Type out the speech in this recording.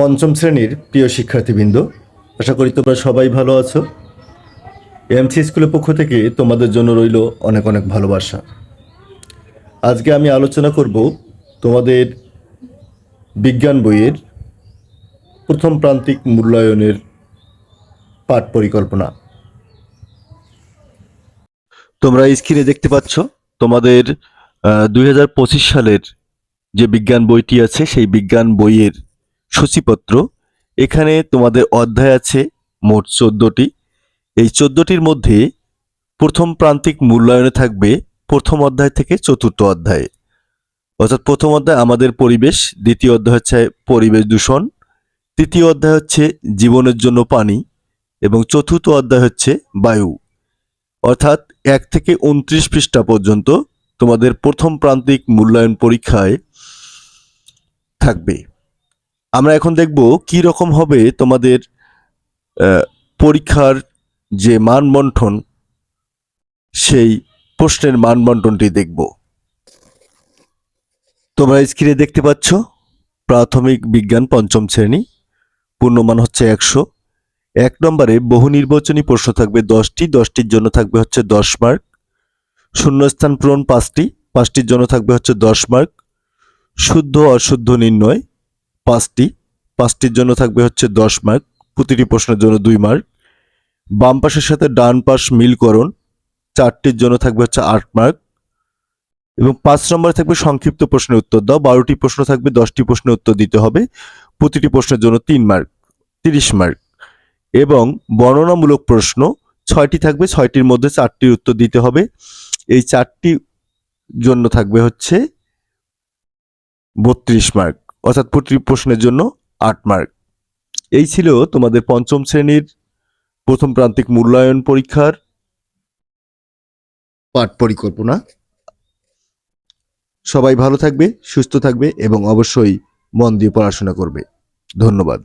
পঞ্চম শ্রেণির প্রিয় শিক্ষার্থীবৃন্দ, আশা করি তোমরা সবাই ভালো আছো। এমসি স্কুলের পক্ষ থেকে তোমাদের জন্য রইল অনেক অনেক ভালোবাসা। আজকে আমি আলোচনা করব তোমাদের বিজ্ঞান বইয়ের প্রথম প্রান্তিক মূল্যায়নের পাঠ পরিকল্পনা। তোমরা স্ক্রিনে দেখতে পাচ্ছ, তোমাদের দু হাজার পঁচিশ সালের যে বিজ্ঞান বইটি আছে, সেই বিজ্ঞান বইয়ের সূচিপত্র, এখানে তোমাদের অধ্যায় আছে মোট চোদ্দটি। এই চোদ্দটির মধ্যে প্রথম প্রান্তিক মূল্যায়নে থাকবে প্রথম অধ্যায় থেকে চতুর্থ অধ্যায়ে। অর্থাৎ প্রথম অধ্যায় আমাদের পরিবেশ, দ্বিতীয় অধ্যায় হচ্ছে পরিবেশ দূষণ, তৃতীয় অধ্যায় হচ্ছে জীবনের জন্য পানি, এবং চতুর্থ অধ্যায় হচ্ছে বায়ু। অর্থাৎ এক থেকে উনত্রিশ পৃষ্ঠা পর্যন্ত তোমাদের প্রথম প্রান্তিক মূল্যায়ন পরীক্ষায় থাকবে। আমরা এখন দেখব কি রকম হবে তোমাদের পরীক্ষার যে মানবন্ঠন সেই প্রশ্নের মানবন্টনটি দেখব। তোমরা স্ক্রিনে দেখতে পাচ্ছ, প্রাথমিক বিজ্ঞান পঞ্চম শ্রেণি, পূর্ণমান হচ্ছে একশো। এক নম্বরে বহু নির্বাচনী প্রশ্ন থাকবে দশটি, দশটির জন্য থাকবে হচ্ছে দশ মার্ক। শূন্যস্থান পূরণ পাঁচটি, পাঁচটির জন্য থাকবে হচ্ছে দশ মার্ক। শুদ্ধ অশুদ্ধ নির্ণয় পাঁচটি। পাঁচটির জন্য থাকবে হচ্ছে দশ মার্ক প্রতিটি প্রশ্নের জন্য দুই মার্ক বাম পাশের সাথে ডান পাশ মিলকরণ চারটির জন্য থাকবে হচ্ছে আট মার্ক এবং পাঁচ নম্বরে থাকবে সংক্ষিপ্ত প্রশ্নের উত্তর দাও, বারোটি প্রশ্ন থাকবে, দশটি প্রশ্নের উত্তর দিতে হবে, প্রতিটি প্রশ্নের জন্য তিন মার্ক তিরিশ মার্ক এবং বর্ণনামূলক প্রশ্ন, ছয়টি থাকবে, ছয়টির মধ্যে চারটির উত্তর দিতে হবে। এই চারটি জন্য থাকবে হচ্ছে বত্রিশ মার্ক অর্থাৎ প্রতি প্রশ্নের জন্য আট মার্ক এই ছিল তোমাদের পঞ্চম শ্রেণির প্রথম প্রান্তিক মূল্যায়ন পরীক্ষার পাঠ পরিকল্পনা। সবাই ভালো থাকবে, সুস্থ থাকবে এবং অবশ্যই মন দিয়ে পড়াশোনা করবে। ধন্যবাদ।